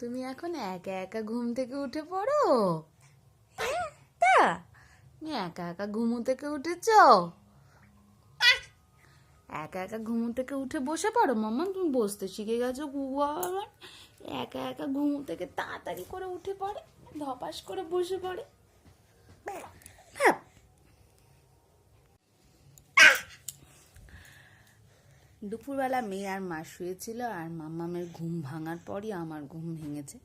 তুমি এখন একা একা ঘুম থেকে উঠে পড়ো? হ্যাঁ, তা। তুমি একা একা ঘুমু থেকে উঠেছ? একা একা ঘুমু থেকে উঠে বসে পড়ো মামা তুমি বসতে শিখে গেছো গুয়া আমার একা একা ঘুমু থেকে তাড়াতাড়ি করে উঠে পড়ে ধপাস করে বসে পড়ে হ্যাঁ। দুপুরবেলা মেয়ে আর মা শুয়েছিল আর মাম্মামের ঘুম ভাঙার পরই আমার ঘুম ভেঙেছে।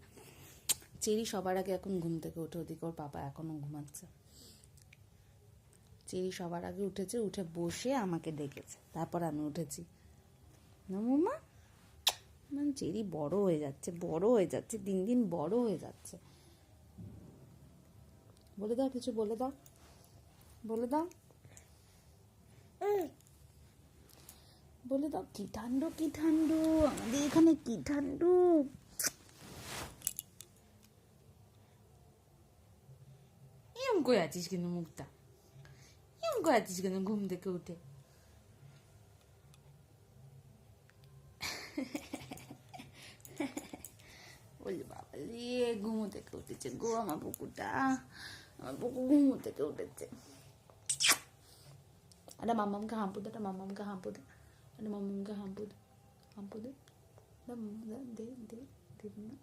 চেরি সবার আগে এখন ঘুম থেকে উঠে ওদিকে ওর পাপা এখনও ঘুমাচ্ছে। চেরি সবার আগে উঠেছে, উঠে বসে আমাকে ডেকেছে। তারপর আমি উঠেছি। না মাম্মা? মানে চেরি বড় হয়ে যাচ্ছে, বড় হয়ে যাচ্ছে, দিন দিন বড় হয়ে যাচ্ছে। বলে দাও, কিছু বলে দাও। বলে দাও। বলে দাও, কি ঠান্ডু কি ঠান্ডু? আমাদের এখানে কি ঠান্ডু? এম করে আছিস কেন মুখটা? এম করে আছিস কেন ঘুম থেকে উঠে? বলি বাবা রে, ঘুমো থেকে উঠেছে গো আমার পুকুরটা। আমার পুকুর ঘুমো থেকে উঠেছে। একটা মাম্মামকে হাম্পু দে, একটা মাম্মামকে হাম্পু দে। అంటే మా ముంగ హంపుదు హంపుదు అంటే ముంగ దే దే దిన్నా